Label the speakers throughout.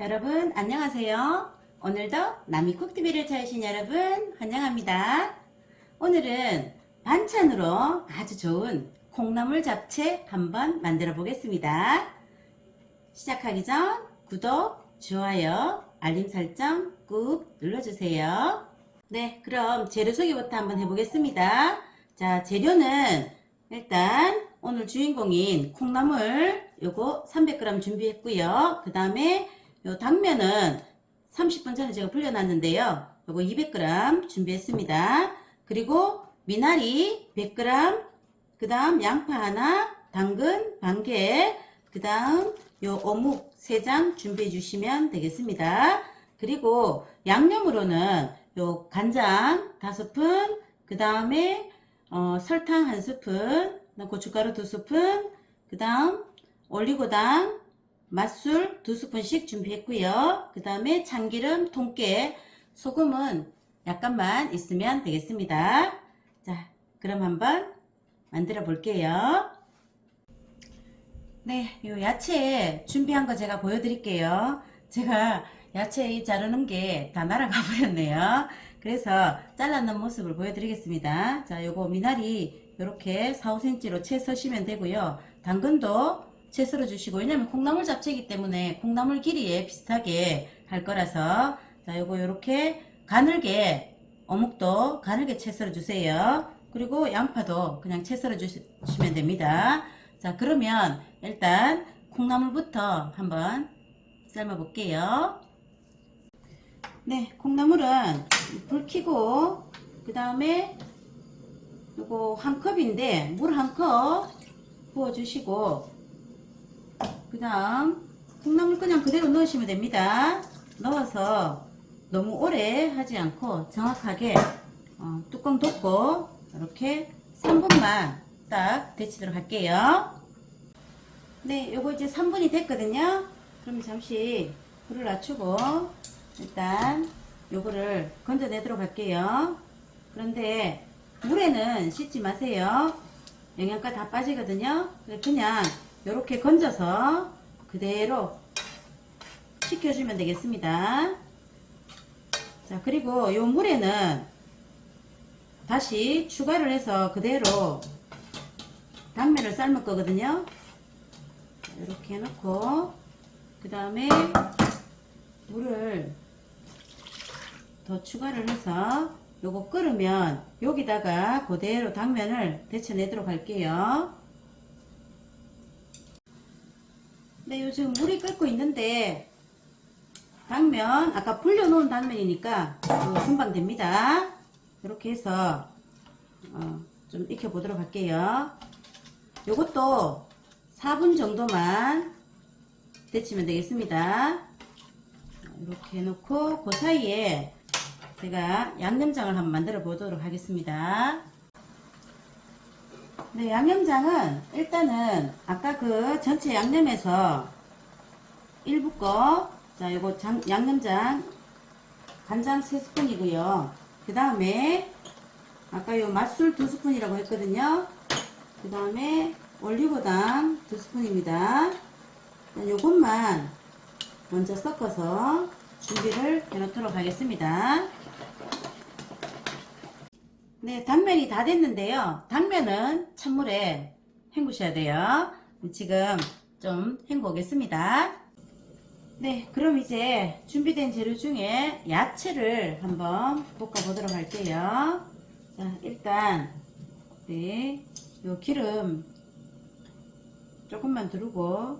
Speaker 1: 여러분 안녕하세요. 오늘도 남이쿡TV를 찾으신 여러분 환영합니다. 오늘은 반찬으로 아주 좋은 콩나물 잡채 한번 만들어 보겠습니다. 시작하기 전 구독, 좋아요, 알림 설정 꾹 눌러주세요. 네, 그럼 재료 소개부터 한번 해보겠습니다. 자, 재료는 일단 오늘 주인공인 콩나물 요거 300g 준비했고요. 그 다음에 요 당면은 30분 전에 제가 불려놨는데요. 요거 200g 준비했습니다. 그리고 미나리 100g, 그 다음 양파 하나, 당근 반 개, 그 다음 요 어묵 3장 준비해 주시면 되겠습니다. 그리고 양념으로는 요 간장 5스푼, 그 다음에 어, 설탕 1스푼, 고춧가루 2스푼, 그 다음 올리고당, 맛술 2스푼씩 준비했고요. 그 다음에 참기름 통깨, 소금은 약간만 있으면 되겠습니다. 자, 그럼 한번 만들어 볼게요. 네, 요 야채 준비한 거 제가 보여드릴게요. 제가 야채 자르는 게 다 날아가 버렸네요. 그래서 잘라놓은 모습을 보여드리겠습니다. 자, 요거 미나리 요렇게 4, 5cm로 채 써시면 되고요. 당근도 채 썰어 주시고, 왜냐면 콩나물 잡채이기 때문에 콩나물 길이에 비슷하게 할 거라서, 자, 요거 요렇게 가늘게, 어묵도 가늘게 채 썰어 주세요. 그리고 양파도 그냥 채 썰어 주시면 됩니다. 자, 그러면 일단 콩나물부터 한번 삶아 볼게요. 네, 콩나물은 불 켜고 그 다음에 요거 한 컵인데 물 한 컵 부어 주시고 그 다음 콩나물 그냥 그대로 넣으시면 됩니다. 넣어서 너무 오래 하지 않고 정확하게 어, 뚜껑 덮고 이렇게 3분만 딱 데치도록 할게요. 네, 요거 이제 3분이 됐거든요. 그럼 잠시 불을 낮추고 일단 요거를 건져내도록 할게요. 그런데 물에는 씻지 마세요. 영양가 다 빠지거든요. 그냥 요렇게 건져서 그대로 식혀주면 되겠습니다. 자, 그리고 요 물에는 다시 추가를 해서 그대로 당면을 삶을 거거든요. 이렇게 해놓고 그 다음에 물을 더 추가를 해서 요거 끓으면 여기다가 그대로 당면을 데쳐내도록 할게요. 네, 요즘 물이 끓고 있는데 당면 아까 불려놓은 당면이니까 어, 금방 됩니다. 이렇게 해서 어, 좀 익혀 보도록 할게요. 요것도 4분 정도만 데치면 되겠습니다. 이렇게 해놓고 그 사이에 제가 양념장을 한번 만들어 보도록 하겠습니다. 네, 양념장은 일단은 아까 그 전체 양념에서 일부 거, 자, 요거 장, 양념장 간장 3스푼이고요. 그 다음에 아까 요 맛술 2스푼이라고 했거든요. 그 다음에 올리고당 2스푼입니다. 요것만 먼저 섞어서 준비를 해 놓도록 하겠습니다. 네, 당면이 다 됐는데요. 당면은 찬물에 헹구셔야 돼요. 지금 좀 헹구 오겠습니다. 네, 그럼 이제 준비된 재료 중에 야채를 한번 볶아 보도록 할게요. 자, 일단 네, 요 기름 조금만 두르고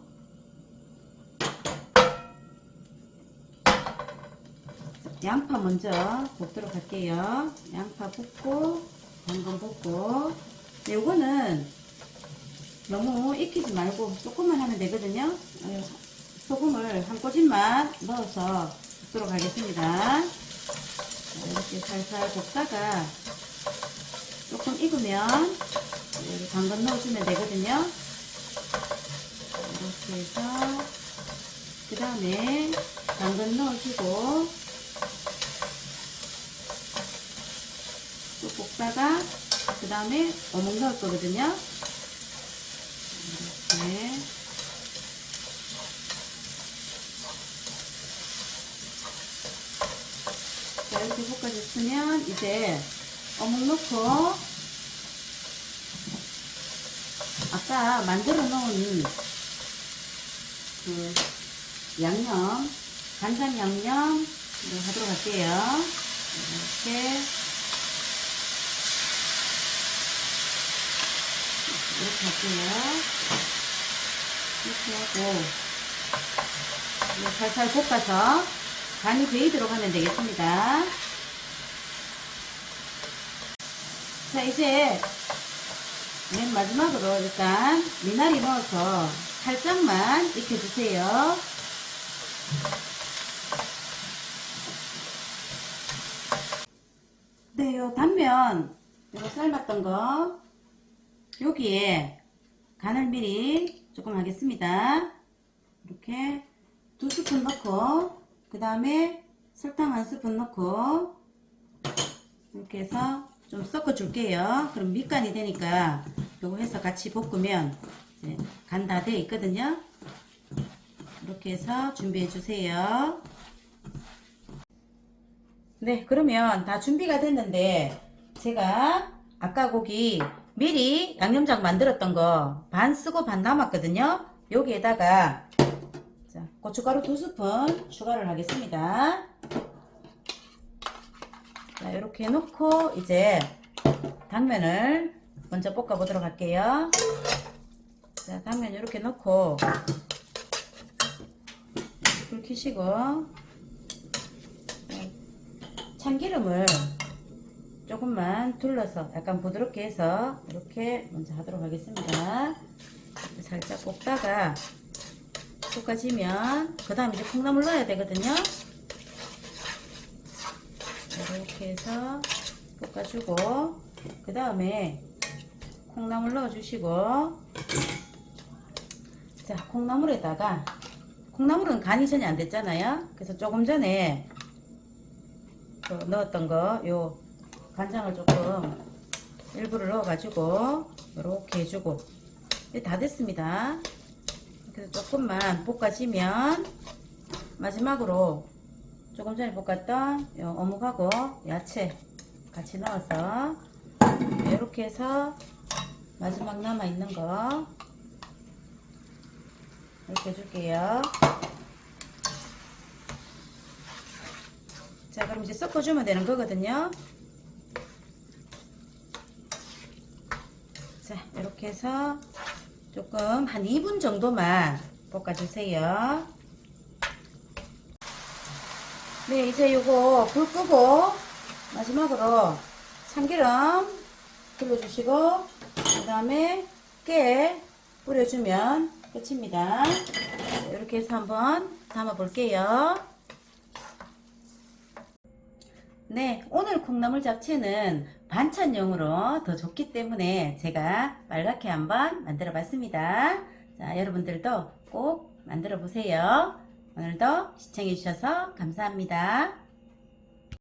Speaker 1: 양파 먼저 볶도록 할게요. 양파 볶고 당근 볶고 네, 요거는 너무 익히지 말고 조금만 하면 되거든요. 어, 소금을 한 꼬집만 넣어서 볶도록 하겠습니다. 자, 이렇게 살살 볶다가 조금 익으면 당근 넣어주면 되거든요. 이렇게 해서 그 다음에 당근 넣어주고 볶다가 그 다음에 어묵 넣을 거거든요. 이렇게. 자, 이렇게 볶아줬으면 이제 어묵 넣고 아까 만들어 놓은 그 양념, 간장 양념 하도록 할게요. 이렇게. 이렇게 할게요. 이렇게 하고 살살 볶아서 간이 배이도록 하면 되겠습니다. 자 이제 맨 마지막으로 일단 미나리 넣어서 살짝만 익혀주세요. 네, 요 단면 이거 삶았던 거 여기에 간을 미리 조금 하겠습니다. 이렇게 두 스푼 넣고 그 다음에 설탕 한 스푼 넣고 이렇게 해서 좀 섞어 줄게요. 그럼 밑간이 되니까 요거 해서 같이 볶으면 간 다 돼 있거든요. 이렇게 해서 준비해 주세요. 네, 그러면 다 준비가 됐는데 제가 아까 고기 미리 양념장 만들었던 거 반 쓰고 반 남았거든요. 여기에다가 자, 고춧가루 두 스푼 추가를 하겠습니다. 자, 이렇게 놓고 이제 당면을 먼저 볶아 보도록 할게요. 자, 당면 이렇게 넣고 불 켜시고 참기름을 조금만 둘러서 약간 부드럽게 해서 이렇게 먼저 하도록 하겠습니다. 살짝 볶다가 볶아지면 그 다음 이제 콩나물 넣어야 되거든요. 이렇게 해서 볶아주고 그 다음에 콩나물 넣어주시고 자 콩나물에다가 콩나물은 간이 전혀 안 됐잖아요. 그래서 조금 전에 그 넣었던 거 요 간장을 조금 일부를 넣어가지고 이렇게 해주고 다 됐습니다. 그래서 조금만 볶아지면 마지막으로 조금 전에 볶았던 요 어묵하고 야채 같이 넣어서 이렇게 해서 마지막 남아 있는 거 이렇게 해줄게요. 자, 그럼 이제 섞어주면 되는 거거든요. 자, 이렇게 해서 조금 한 2분 정도만 볶아주세요. 네, 이제 요거 불 끄고 마지막으로 참기름 둘러주시고 그 다음에 깨 뿌려주면 끝입니다. 이렇게 해서 한번 담아 볼게요. 네, 오늘 콩나물 잡채는 반찬용으로 더 좋기 때문에 제가 빨갛게 한번 만들어 봤습니다. 자, 여러분들도 꼭 만들어 보세요. 오늘도 시청해 주셔서 감사합니다.